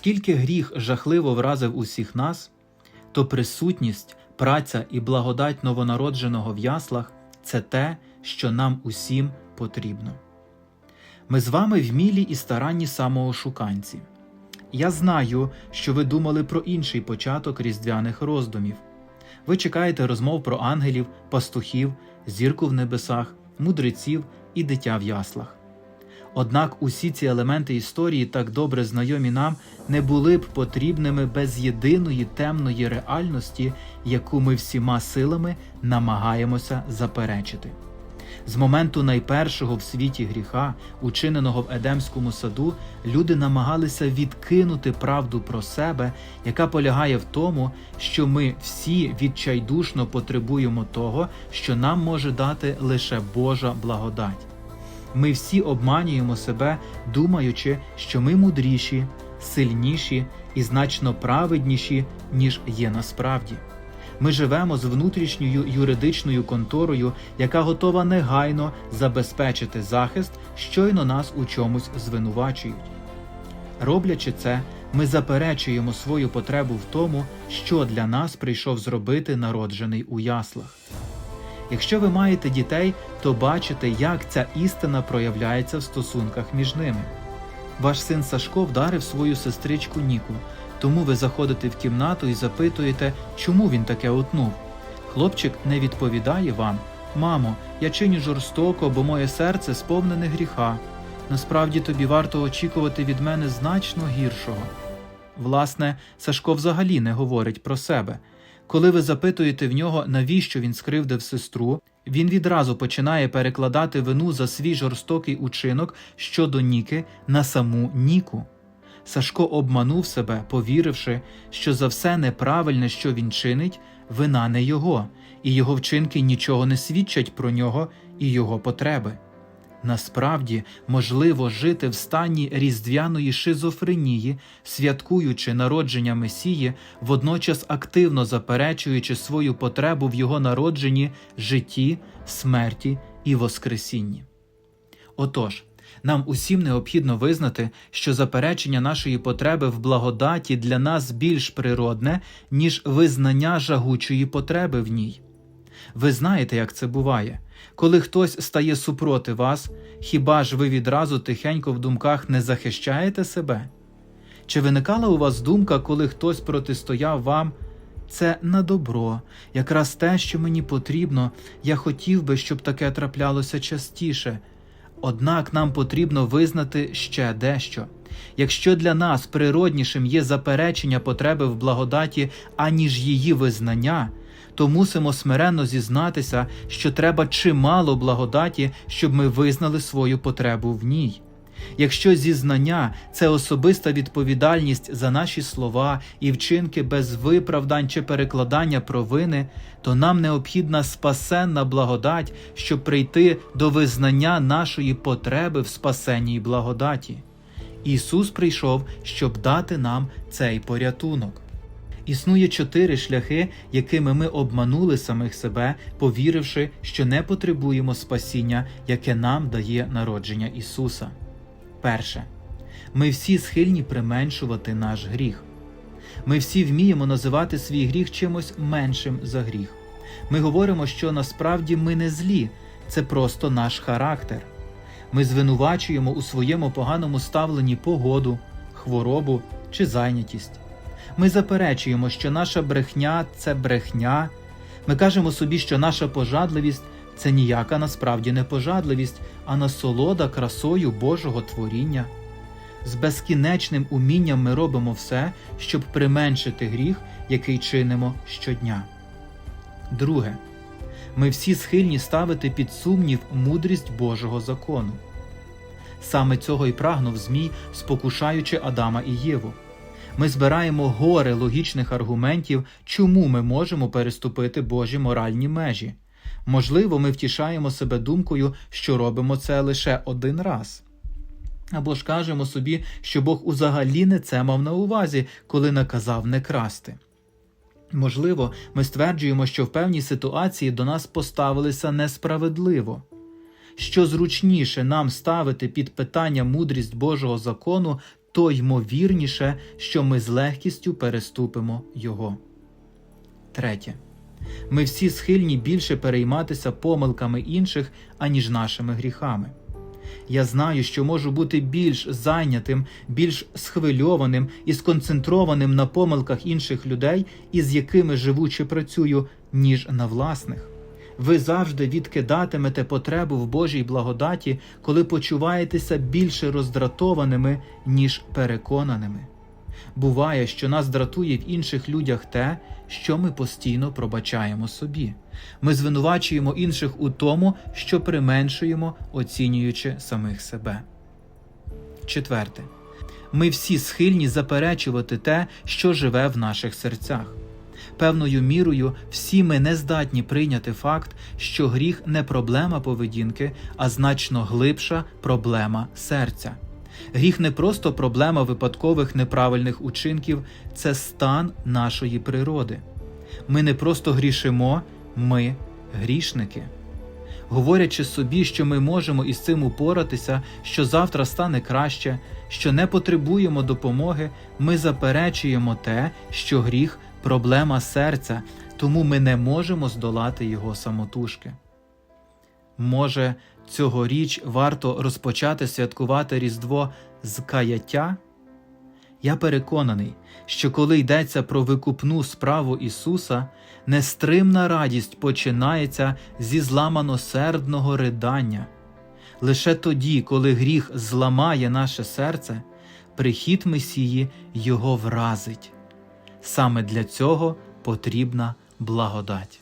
Оскільки гріх жахливо вразив усіх нас, то присутність, праця і благодать новонародженого в яслах це те, що нам усім потрібно. Ми з вами вмілі і старанні самоошуканці. Я знаю, що ви думали про інший початок різдвяних роздумів. Ви чекаєте розмов про ангелів, пастухів, зірку в небесах, мудреців і дитя в яслах. Однак усі ці елементи історії, так добре знайомі нам, не були б потрібними без єдиної темної реальності, яку ми всіма силами намагаємося заперечити. З моменту найпершого в світі гріха, учиненого в Едемському саду, люди намагалися відкинути правду про себе, яка полягає в тому, що ми всі відчайдушно потребуємо того, що нам може дати лише Божа благодать. Ми всі обманюємо себе, думаючи, що ми мудріші, сильніші і значно праведніші, ніж є насправді. Ми живемо з внутрішньою юридичною конторою, яка готова негайно забезпечити захист, щойно нас у чомусь звинувачують. Роблячи це, ми заперечуємо свою потребу в тому, що для нас прийшов зробити народжений у яслах. Якщо ви маєте дітей, то бачите, як ця істина проявляється в стосунках між ними. Ваш син Сашко вдарив свою сестричку Ніку, тому ви заходите в кімнату і запитуєте, чому він таке утнув. Хлопчик не відповідає вам: Мамо, я чиню жорстоко, бо моє серце сповнене гріха. Насправді тобі варто очікувати від мене значно гіршого. Власне, Сашко взагалі не говорить про себе. Коли ви запитуєте в нього, навіщо він скривдив сестру, він відразу починає перекладати вину за свій жорстокий учинок щодо Ніки на саму Ніку. Сашко обманув себе, повіривши, що за все неправильне, що він чинить, вина не його, і його вчинки нічого не свідчать про нього і його потреби. Насправді можливо жити в стані різдвяної шизофренії, святкуючи народження Месії, водночас активно заперечуючи свою потребу в його народженні, житті, смерті і Воскресінні. Отож, нам усім необхідно визнати, що заперечення нашої потреби в благодаті для нас більш природне, ніж визнання жагучої потреби в ній. Ви знаєте, як це буває. Коли хтось стає супроти вас, хіба ж ви відразу тихенько в думках не захищаєте себе? Чи виникала у вас думка, коли хтось протистояв вам? Це на добро, якраз те, що мені потрібно, я хотів би, щоб таке траплялося частіше. Однак нам потрібно визнати ще дещо. Якщо для нас природнішим є заперечення потреби в благодаті, аніж її визнання, то мусимо смиренно зізнатися, що треба чимало благодаті, щоб ми визнали свою потребу в ній. Якщо зізнання це особиста відповідальність за наші слова і вчинки без виправдань чи перекладання провини, то нам необхідна спасенна благодать, щоб прийти до визнання нашої потреби в спасенній благодаті. Ісус прийшов, щоб дати нам цей порятунок. Існує чотири шляхи, якими ми обманули самих себе, повіривши, що не потребуємо спасіння, яке нам дає народження Ісуса. Перше, ми всі схильні применшувати наш гріх. Ми всі вміємо називати свій гріх чимось меншим за гріх. Ми говоримо, що насправді ми не злі, це просто наш характер. Ми звинувачуємо у своєму поганому ставленні погоду, хворобу чи зайнятість. Ми заперечуємо, що наша брехня це брехня. Ми кажемо собі, що наша пожадливість це ніяка насправді не пожадливість, а насолода красою Божого творіння. З безкінечним умінням ми робимо все, щоб применшити гріх, який чинимо щодня. Друге, ми всі схильні ставити під сумнів мудрість Божого закону. Саме цього і прагнув Змій, спокушаючи Адама і Єву. Ми збираємо гори логічних аргументів, чому ми можемо переступити Божі моральні межі. Можливо, ми втішаємо себе думкою, що робимо це лише один раз. Або ж кажемо собі, що Бог узагалі не це мав на увазі, коли наказав не красти. Можливо, ми стверджуємо, що в певній ситуації до нас поставилися несправедливо. Що зручніше нам ставити під питання мудрість Божого закону, то ймовірніше, що ми з легкістю переступимо його. Третє. Ми всі схильні більше перейматися помилками інших, аніж нашими гріхами. Я знаю, що можу бути більш зайнятим, більш схвильованим і сконцентрованим на помилках інших людей, із якими живу чи працюю, ніж на власних. Ви завжди відкидатимете потребу в Божій благодаті, коли почуваєтеся більше роздратованими, ніж переконаними. Буває, що нас дратує в інших людях те, що ми постійно пробачаємо собі. Ми звинувачуємо інших у тому, що применшуємо, оцінюючи самих себе. Четверте. Ми всі схильні заперечувати те, що живе в наших серцях. Певною мірою всі ми не здатні прийняти факт, що гріх не проблема поведінки, а значно глибша проблема серця. Гріх не просто проблема випадкових неправильних учинків, це стан нашої природи. Ми не просто грішимо, ми грішники. Говорячи собі, що ми можемо із цим упоратися, що завтра стане краще, що не потребуємо допомоги, ми заперечуємо те, що гріх проблема серця, тому ми не можемо здолати його самотужки. Може, цьогоріч варто розпочати святкувати Різдво з каяття? Я переконаний, що коли йдеться про викупну справу Ісуса, нестримна радість починається зі зламаносердного ридання. Лише тоді, коли гріх зламає наше серце, прихід Месії його вразить. Саме для цього потрібна благодать.